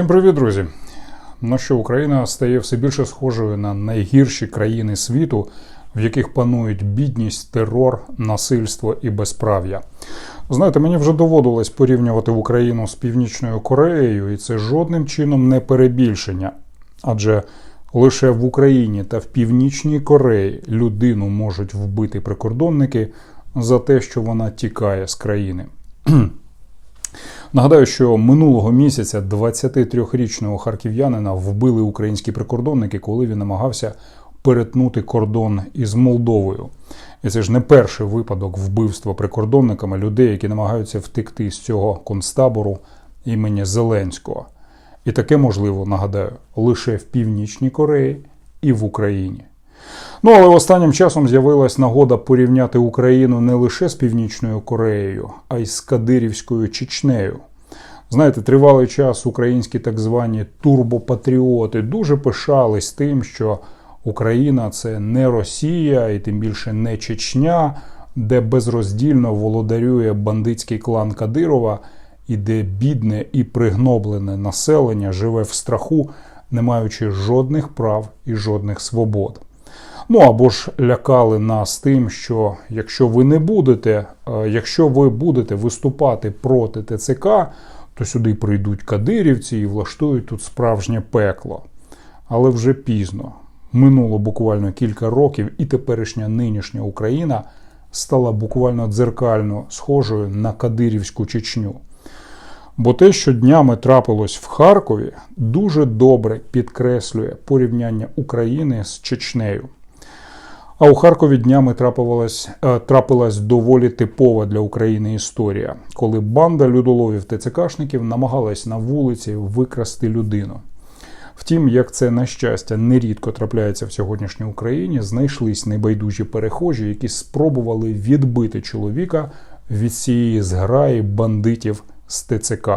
Всім привіт, друзі! Ну що Україна стає все більше схожою на найгірші країни світу, в яких панують бідність, терор, насильство і безправ'я. Знаєте, мені вже доводилось порівнювати Україну з Північною Кореєю, і це жодним чином не перебільшення. Адже лише в Україні та в Північній Кореї людину можуть вбити прикордонники за те, що вона тікає з країни. Нагадаю, що минулого місяця 23-річного харків'янина вбили українські прикордонники, коли він намагався перетнути кордон із Молдовою. І це ж не перший випадок вбивства прикордонниками людей, які намагаються втекти з цього концтабору імені Зеленського. І таке можливо, нагадаю, лише в Північній Кореї і в Україні. Ну, але останнім часом з'явилась нагода порівняти Україну не лише з Північною Кореєю, а й з Кадирівською Чечнею. Знаєте, тривалий час українські так звані турбопатріоти дуже пишались тим, що Україна це не Росія і тим більше не Чечня, де безроздільно володарює бандитський клан Кадирова, і де бідне і пригноблене населення живе в страху, не маючи жодних прав і жодних свобод. Ну або ж лякали нас тим, що якщо ви не будете, е, якщо ви будете виступати проти ТЦК, то сюди прийдуть кадирівці і влаштують тут справжнє пекло. Але вже пізно. Минуло буквально кілька років, і теперішня нинішня Україна стала буквально дзеркально схожою на Кадирівську Чечню. Бо те, що днями трапилось в Харкові, дуже добре підкреслює порівняння України з Чечнею. А у Харкові днями трапилась, е, трапилась доволі типова для України історія, коли банда людоловів ТЦКшників намагалась на вулиці викрасти людину. Втім, як це на щастя нерідко трапляється в сьогоднішній Україні, знайшлись небайдужі перехожі, які спробували відбити чоловіка від цієї зграї бандитів з ТЦК.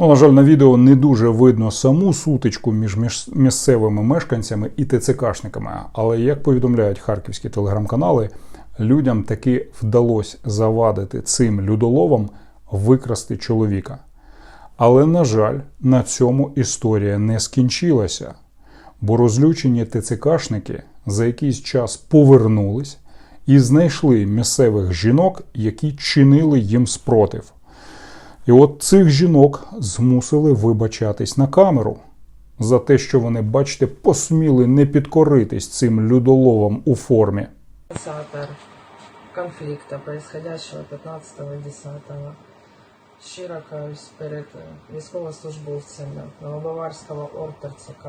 Ну, на жаль, на відео не дуже видно саму сутичку між місцевими мешканцями і ТЦКшниками. Але як повідомляють харківські телеграм-канали, людям таки вдалося завадити цим людоловам викрасти чоловіка. Але, на жаль, на цьому історія не скінчилася, бо розлючені ТЦКшники за якийсь час повернулись і знайшли місцевих жінок, які чинили їм спротив. І от цих жінок змусили вибачатись на камеру за те, що вони, бачите, посміли не підкоритись цим людоловам у формі. инициатор конфликта, происходящего 15-10. Щиро каюсь перед військовослужбовцями Новобаварського ОРТРЦК.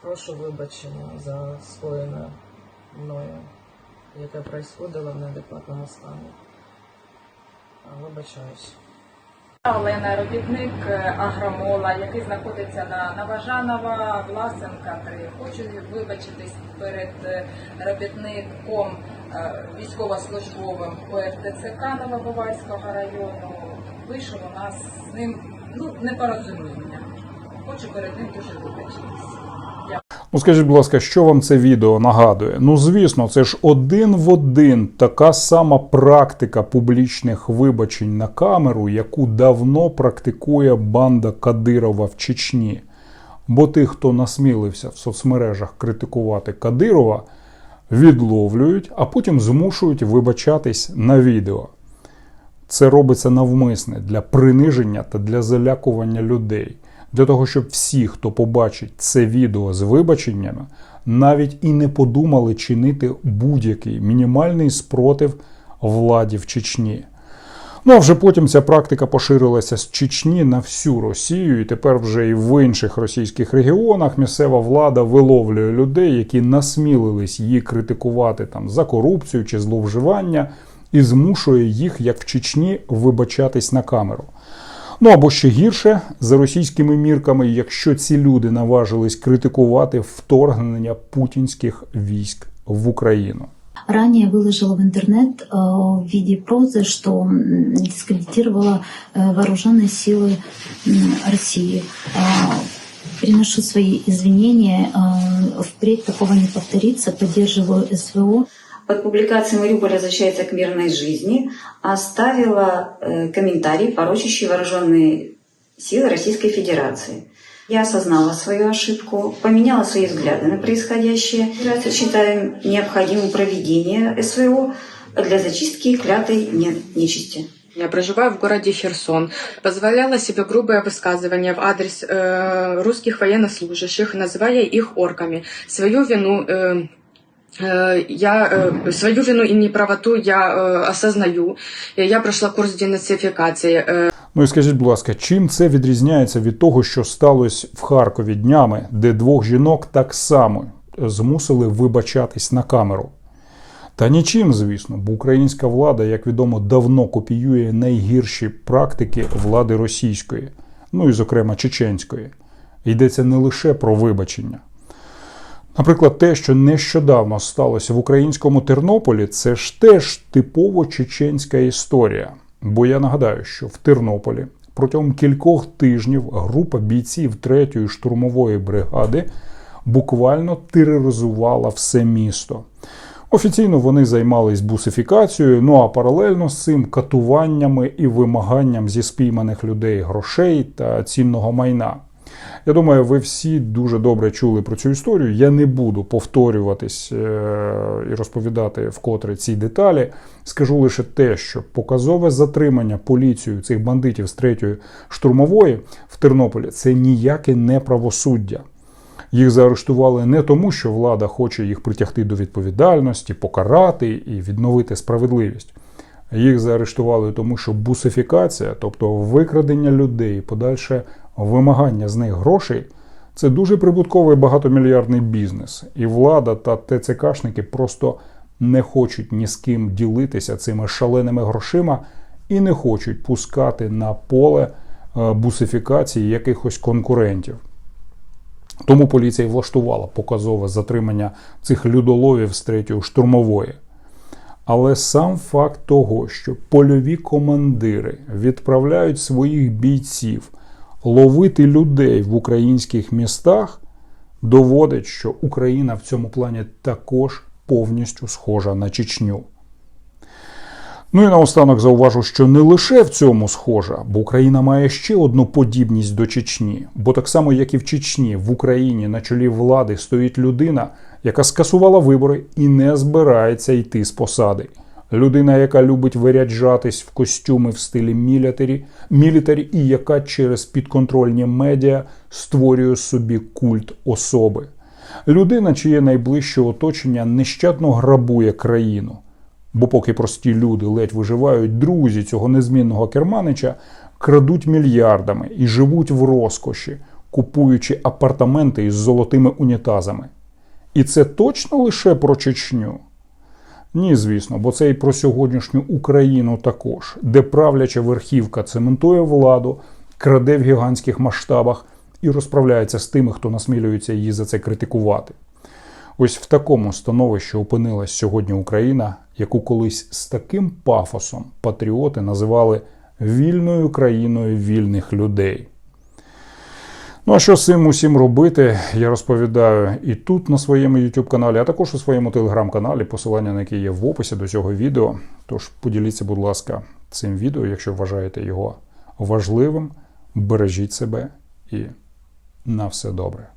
Прошу вибачення за скоєне мною, яке происходило в неадекватному стані. Вибачаюсь. Олена, робітник е, агромола, який знаходиться на Наважанова, Власенка 3. Хочу вибачитись перед е, робітником е, військовослужбовим ОФТЦК Новобаварського району. Вийшло у нас з ним ну, непорозуміння. Хочу перед ним дуже вибачитись. Ну скажіть, будь ласка, що вам це відео нагадує? Ну, звісно, це ж один в один така сама практика публічних вибачень на камеру, яку давно практикує банда Кадирова в Чечні. Бо тих, хто насмілився в соцмережах критикувати Кадирова, відловлюють, а потім змушують вибачатись на відео. Це робиться навмисне для приниження та для залякування людей. Для того, щоб всі, хто побачить це відео з вибаченнями, навіть і не подумали чинити будь-який мінімальний спротив владі в Чечні. Ну а вже потім ця практика поширилася з Чечні на всю Росію, і тепер вже і в інших російських регіонах місцева влада виловлює людей, які насмілились її критикувати там за корупцію чи зловживання, і змушує їх, як в Чечні, вибачатись на камеру. Ну або ще гірше, за російськими мірками, якщо ці люди наважились критикувати вторгнення путінських військ в Україну. Ранее выложила в интернет э, в виде прозы, что м, дискредитировала э, вооруженные силы м, России. Э, Приношу свои извинения. э, Впредь такого не повторится. Поддерживаю СВО. Под публикацией «Мариуполь возвращается к мирной жизни» оставила э, комментарий, порочащий вооруженные силы Российской Федерации. Я осознала свою ошибку, поменяла свои взгляды на происходящее. Я считаю необходимым проведение СВО для зачистки клятой не- нечисти. Я проживаю в городе Херсон. Позволяла себе грубые высказывания в адрес э, русских военнослужащих, называя их орками. Свою вину э, я э, свою вину и неправоту я э, осознаю. Я прошла курс денацификации. Э, Ну і скажіть, будь ласка, чим це відрізняється від того, що сталося в Харкові днями, де двох жінок так само змусили вибачатись на камеру? Та нічим, звісно, бо українська влада, як відомо, давно копіює найгірші практики влади російської, ну і, зокрема, чеченської. Йдеться не лише про вибачення. Наприклад, те, що нещодавно сталося в українському Тернополі, це ж теж типово чеченська історія. Бо я нагадаю, що в Тернополі протягом кількох тижнів група бійців 3-ї штурмової бригади буквально тероризувала все місто. Офіційно вони займались бусифікацією, ну а паралельно з цим катуваннями і вимаганням зі спійманих людей грошей та цінного майна. Я думаю, ви всі дуже добре чули про цю історію. Я не буду повторюватись е- і розповідати вкотре ці деталі. Скажу лише те, що показове затримання поліцією цих бандитів з третьої штурмової в Тернополі це ніяке не правосуддя. Їх заарештували не тому, що влада хоче їх притягти до відповідальності, покарати і відновити справедливість. Їх заарештували тому, що бусифікація, тобто викрадення людей, подальше вимагання з них грошей, це дуже прибутковий багатомільярдний бізнес. І влада та ТЦКшники просто не хочуть ні з ким ділитися цими шаленими грошима і не хочуть пускати на поле е, бусифікації якихось конкурентів. Тому поліція влаштувала показове затримання цих людоловів з третьої штурмової. Але сам факт того, що польові командири відправляють своїх бійців ловити людей в українських містах, доводить, що Україна в цьому плані також повністю схожа на Чечню. Ну і наостанок зауважу, що не лише в цьому схожа, бо Україна має ще одну подібність до Чечні. Бо так само, як і в Чечні, в Україні на чолі влади стоїть людина, яка скасувала вибори і не збирається йти з посади. Людина, яка любить виряджатись в костюми в стилі мілітарі, мілітарі і яка через підконтрольні медіа створює собі культ особи. Людина, чиє найближче оточення нещадно грабує країну. Бо поки прості люди ледь виживають, друзі цього незмінного керманича крадуть мільярдами і живуть в розкоші, купуючи апартаменти із золотими унітазами. І це точно лише про Чечню? Ні, звісно, бо це і про сьогоднішню Україну також, де правляча верхівка цементує владу, краде в гігантських масштабах і розправляється з тими, хто насмілюється її за це критикувати. Ось в такому становищі опинилась сьогодні Україна, яку колись з таким пафосом патріоти називали вільною країною вільних людей. Ну а що з цим усім робити, я розповідаю і тут на своєму YouTube каналі, а також у своєму телеграм-каналі, посилання на який є в описі до цього відео. Тож поділіться, будь ласка, цим відео, якщо вважаєте його важливим. Бережіть себе і на все добре.